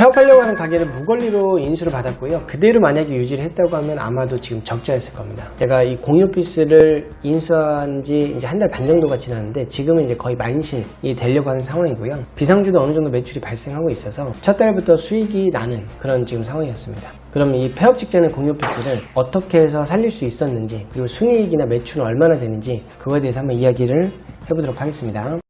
폐업하려고 하는 가게를 무권리로 인수를 받았고요. 그대로 만약에 유지를 했다고 하면 아마도 지금 적자였을 겁니다. 제가 이 공유오피스를 인수한 지 이제 한 달 반 정도가 지났는데 지금은 이제 거의 만실이 되려고 하는 상황이고요. 비상주도 어느 정도 매출이 발생하고 있어서 첫 달부터 수익이 나는 그런 지금 상황이었습니다. 그럼 이 폐업 직전에 공유오피스를 어떻게 해서 살릴 수 있었는지 그리고 순이익이나 매출은 얼마나 되는지 그거에 대해서 한번 이야기를 해보도록 하겠습니다.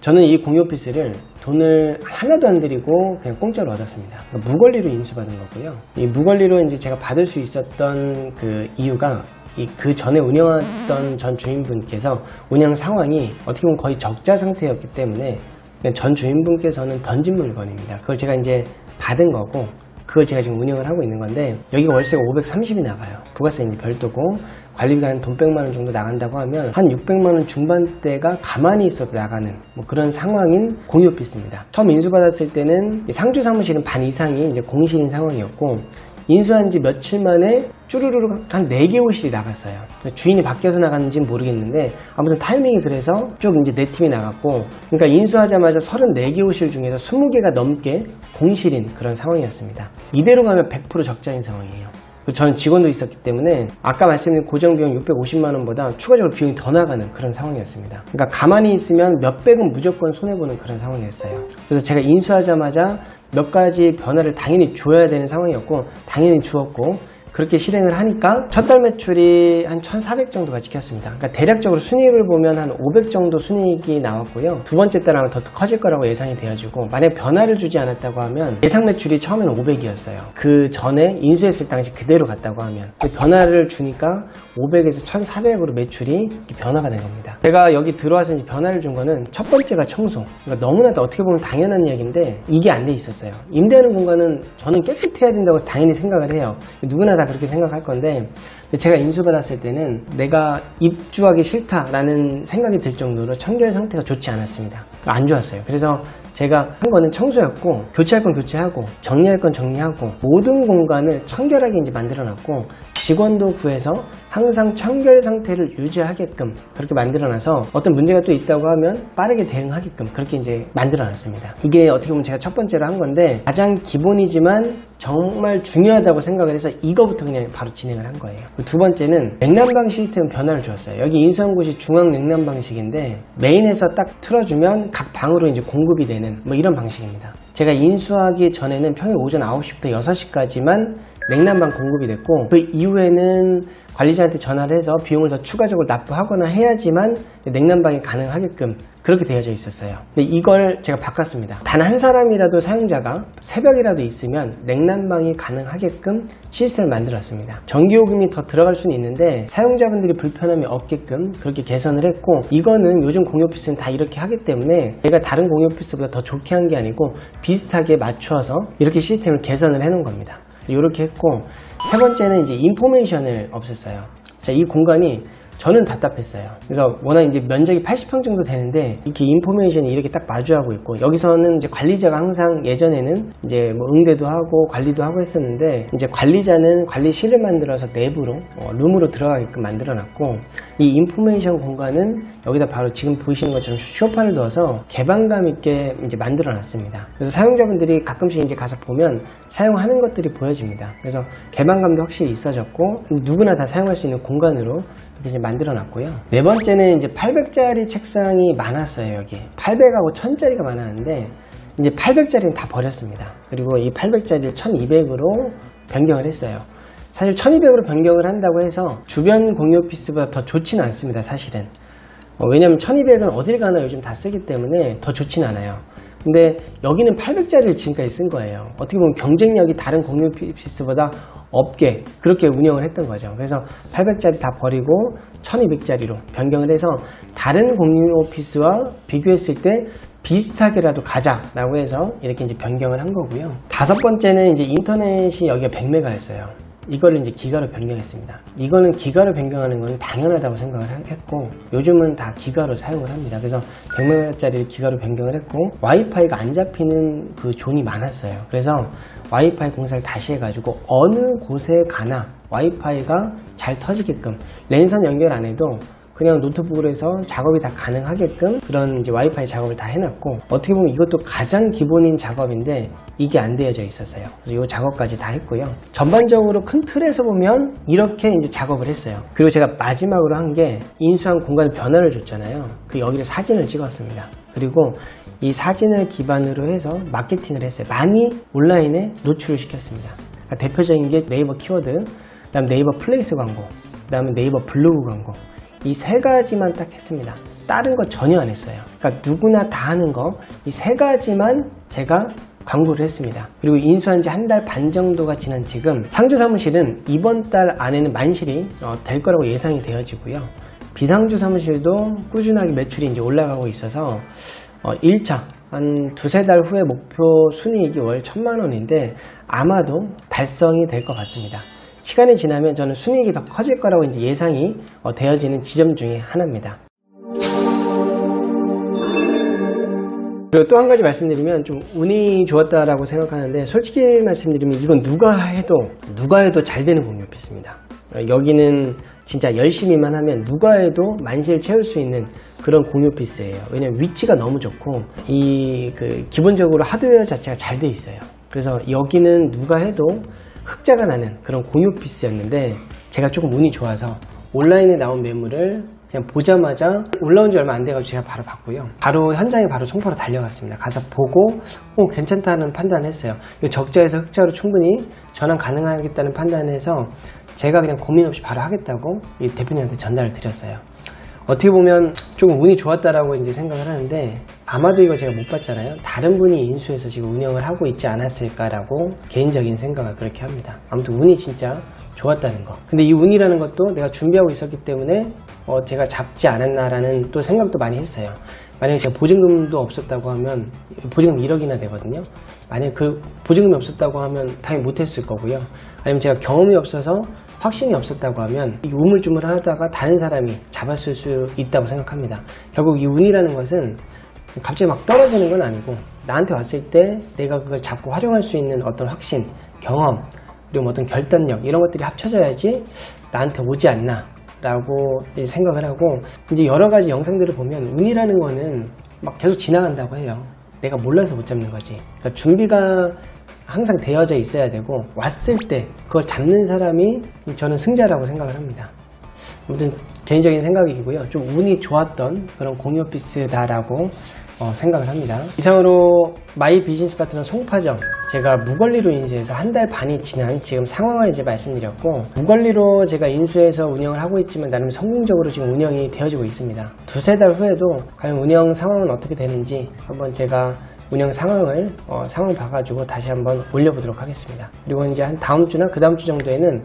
저는 이 공유 오피스를 돈을 하나도 안 들이고 그냥 공짜로 얻었습니다. 무권리로 인수받은 거고요. 이 무권리로 이제 제가 받을 수 있었던 그 이유가 이그 전에 운영했던 전 주인분께서 운영 상황이 어떻게 보면 거의 적자 상태였기 때문에 전 주인분께서는 던진 물건입니다. 그걸 제가 이제 받은 거고 그걸 제가 지금 운영을 하고 있는 건데 여기가 월세가 530이 나가요. 부가세 이제 별도고 관리비가 한 돈 100만 원 정도 나간다고 하면 한 600만 원 중반대가 가만히 있어도 나가는 뭐 그런 상황인 공유 오피스입니다. 처음 인수받았을 때는 이 상주 사무실은 반 이상이 이제 공실인 상황이었고 인수한 지 며칠 만에 쭈루루루 한 4개 호실이 나갔어요. 주인이 바뀌어서 나갔는지는 모르겠는데 아무튼 타이밍이 그래서 쭉 이제 네 팀이 나갔고 그러니까 인수하자마자 34개 호실 중에서 20개가 넘게 공실인 그런 상황이었습니다. 이대로 가면 100% 적자인 상황이에요. 저는 직원도 있었기 때문에 아까 말씀드린 고정 비용 650만 원보다 추가적으로 비용이 더 나가는 그런 상황이었습니다. 그러니까 가만히 있으면 몇백은 무조건 손해보는 그런 상황이었어요. 그래서 제가 인수하자마자 몇 가지 변화를 당연히 줘야 되는 상황이었고 당연히 주었고 그렇게 실행을 하니까 첫 달 매출이 한 1,400 정도가 찍혔습니다. 그러니까 대략적으로 순이익을 보면 한 500 정도 순이익이 나왔고요. 두 번째 아마 더 커질 거라고 예상이 되어지고 만약 변화를 주지 않았다고 하면 예상 매출이 처음에는 500이었어요. 그 전에 인수했을 당시 그대로 갔다고 하면 그 변화를 주니까 500에서 1,400으로 매출이 변화가 된 겁니다. 제가 여기 들어와서 이제 변화를 준 거는 첫 번째가 청소. 그러니까 너무나도 어떻게 보면 당연한 이야기인데 이게 안 돼 있었어요. 임대하는 공간은 저는 깨끗해야 된다고 당연히 생각을 해요. 누구나 다 그렇게 생각할 건데 제가 인수받았을 때는 내가 입주하기 싫다라는 생각이 들 정도로 청결 상태가 좋지 않았습니다. 안 좋았어요. 그래서 제가 한 거는 청소였고 교체할 건 교체하고 정리할 건 정리하고 모든 공간을 청결하게 이제 만들어놨고 직원도 구해서 항상 청결 상태를 유지하게끔 그렇게 만들어놔서 어떤 문제가 또 있다고 하면 빠르게 대응하게끔 그렇게 이제 만들어놨습니다. 이게 어떻게 보면 제가 첫 번째로 한 건데 가장 기본이지만 정말 중요하다고 생각을 해서 이거부터 그냥 바로 진행을 한 거예요. 두 번째는 냉난방 시스템 변화를 주었어요. 여기 인수한 곳이 중앙 냉난 방식인데 메인에서 딱 틀어주면 각 방으로 이제 공급이 되는 뭐 이런 방식입니다. 제가 인수하기 전에는 평일 오전 9시부터 6시까지만 냉난방 공급이 됐고 그 이후에는 관리자한테 전화를 해서 비용을 더 추가적으로 납부하거나 해야지만 냉난방이 가능하게끔 그렇게 되어져 있었어요. 근데 이걸 제가 바꿨습니다. 단 한 사람이라도 사용자가 새벽이라도 있으면 냉난방이 가능하게끔 시스템을 만들었습니다. 전기요금이 더 들어갈 수는 있는데 사용자분들이 불편함이 없게끔 그렇게 개선을 했고 이거는 요즘 공유오피스는 다 이렇게 하기 때문에 제가 다른 공유오피스보다 더 좋게 한 게 아니고 비슷하게 맞춰서 이렇게 시스템을 개선을 해 놓은 겁니다. 이렇게 했고 세 번째는 이제 인포메이션을 없앴어요. 자, 이 공간이 저는 답답했어요. 그래서 워낙 이제 면적이 80평 정도 되는데 이렇게 인포메이션이 이렇게 딱 마주하고 있고 여기서는 이제 관리자가 항상 예전에는 이제 뭐 응대도 하고 관리도 하고 했었는데 이제 관리자는 관리실을 만들어서 내부로 어, 룸으로 들어가게끔 만들어놨고 이 인포메이션 공간은 여기다 바로 지금 보시는 것처럼 쇼파를 넣어서 개방감 있게 이제 만들어놨습니다. 그래서 사용자분들이 가끔씩 이제 가서 보면 사용하는 것들이 보여집니다. 그래서 개방감도 확실히 있어졌고 누구나 다 사용할 수 있는 공간으로 이제 만들어 놨고요. 네 번째는 이제 800짜리 책상이 많았어요, 여기. 800하고 1000짜리가 많았는데, 이제 800짜리는 다 버렸습니다. 그리고 이 800짜리를 1200으로 변경을 했어요. 사실 1200으로 변경을 한다고 해서 주변 공유 오피스보다 더 좋지는 않습니다, 사실은. 어, 왜냐면 1200은 어딜 가나 요즘 다 쓰기 때문에 더 좋진 않아요. 근데 여기는 800짜리를 지금까지 쓴 거예요. 어떻게 보면 경쟁력이 다른 공유 오피스보다 없게 그렇게 운영을 했던 거죠. 그래서 800짜리 다 버리고 1200짜리로 변경을 해서 다른 공유 오피스와 비교했을 때 비슷하게라도 가자라고 해서 이렇게 이제 변경을 한 거고요. 다섯 번째는 이제 인터넷이 여기가 100메가였어요. 이거를 이제 기가로 변경했습니다. 이거는 기가로 변경하는 건 당연하다고 생각을 했고 요즘은 다 기가로 사용을 합니다. 그래서 100메가짜리를 기가로 변경을 했고 와이파이가 안 잡히는 그 존이 많았어요. 그래서 와이파이 공사를 다시 해가지고 어느 곳에 가나 와이파이가 잘 터지게끔 랜선 연결 안 해도 그냥 노트북으로 해서 작업이 다 가능하게끔 그런 이제 와이파이 작업을 다 해놨고 어떻게 보면 이것도 가장 기본인 작업인데 이게 안 되어져 있었어요. 그래서 이 작업까지 다 했고요. 전반적으로 큰 틀에서 보면 이렇게 이제 작업을 했어요. 그리고 제가 마지막으로 한 게 인수한 공간 변화를 줬잖아요. 그 여기를 사진을 찍었습니다. 그리고 이 사진을 기반으로 해서 마케팅을 했어요. 많이 온라인에 노출을 시켰습니다. 그러니까 대표적인 게 네이버 키워드, 그다음 네이버 플레이스 광고, 그다음에 네이버 블로그 광고. 이 세 가지만 딱 했습니다. 다른 거 전혀 안 했어요. 그러니까 누구나 다 하는 거 이 세 가지만 제가 광고를 했습니다. 그리고 인수한 지 한 달 반 정도가 지난 지금 상주 사무실은 이번 달 안에는 만실이 어, 될 거라고 예상이 되어지고요. 비상주 사무실도 꾸준하게 매출이 이제 올라가고 있어서 어, 1차 한 두세 달 후에 목표 순이익이 월 천만 원인데 아마도 달성이 될 것 같습니다. 시간이 지나면 저는 순이익이 더 커질 거라고 이제 예상이 어, 되어지는 지점 중에 하나입니다. 그리고 또 한 가지 말씀드리면 좀 운이 좋았다라고 생각하는데 솔직히 말씀드리면 이건 누가 해도 누가 해도 잘 되는 공유 오피스입니다. 어, 여기는 진짜 열심히만 하면 누가 해도 만실 채울 수 있는 그런 공유 오피스예요. 왜냐면 위치가 너무 좋고 이 그 기본적으로 하드웨어 자체가 잘 돼 있어요. 그래서 여기는 누가 해도 흑자가 나는 그런 공유 오피스였는데 제가 조금 운이 좋아서 온라인에 나온 매물을 그냥 보자마자 올라온 지 얼마 안 돼가지고 제가 바로 봤고요. 바로 현장에 바로 총파로 달려갔습니다. 가서 보고 어, 괜찮다는 판단을 했어요. 이 적자에서 흑자로 충분히 전환 가능하겠다는 판단에서 제가 그냥 고민 없이 바로 하겠다고 이 대표님한테 전달을 드렸어요. 어떻게 보면 조금 운이 좋았다라고 이제 생각을 하는데 아마도 이거 제가 못 봤잖아요. 다른 분이 인수해서 지금 운영을 하고 있지 않았을까라고 개인적인 생각을 그렇게 합니다. 아무튼 운이 진짜 좋았다는 거. 근데 이 운이라는 것도 내가 준비하고 있었기 때문에 어, 제가 잡지 않았나라는 또 생각도 많이 했어요. 만약에 제가 보증금도 없었다고 하면 보증금 1억이나 되거든요. 만약에 그 보증금이 없었다고 하면 당연히 못했을 거고요. 아니면 제가 경험이 없어서 확신이 없었다고 하면 이 우물쭈물 하다가 다른 사람이 잡았을 수 있다고 생각합니다. 결국 이 운이라는 것은 갑자기 막 떨어지는 건 아니고 나한테 왔을 때 내가 그걸 잡고 활용할 수 있는 어떤 확신, 경험, 그리고 뭐 어떤 결단력 이런 것들이 합쳐져야지 나한테 오지 않나 라고 생각을 하고 이제 여러 가지 영상들을 보면 운이라는 거는 막 계속 지나간다고 해요. 내가 몰라서 못 잡는 거지. 그러니까 준비가 항상 되어져 있어야 되고 왔을 때 그걸 잡는 사람이 저는 승자라고 생각을 합니다. 아무튼 개인적인 생각이고요. 좀 운이 좋았던 그런 공유 오피스다라고 어, 생각을 합니다. 이상으로 마이 비즈니스 파트너 송파점 제가 무권리로 인수해서 한 달 반이 지난 지금 상황을 이제 말씀드렸고 무권리로 제가 인수해서 운영을 하고 있지만 나름 성공적으로 지금 운영이 되어지고 있습니다. 두세 달 후에도 과연 운영 상황은 어떻게 되는지 한번 제가 운영 상황을 어, 상황 봐가지고 다시 한번 올려보도록 하겠습니다. 그리고 이제 한 다음 주나 그 다음 주 정도에는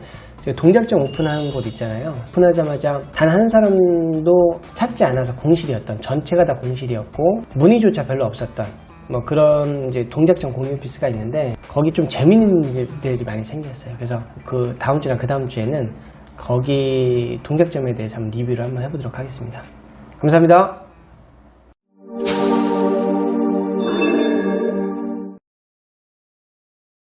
동작점 오픈하는 곳 있잖아요. 오픈하자마자 단 한 사람도 찾지 않아서 공실이었던 전체가 다 공실이었고 문의조차 별로 없었던 뭐 그런 이제 동작점 공유 오피스가 있는데 거기 좀 재밌는 일들이 많이 생겼어요. 그래서 그 다음 주나 그 다음 주에는 거기 동작점에 대해서 한번 리뷰를 한번 해보도록 하겠습니다. 감사합니다.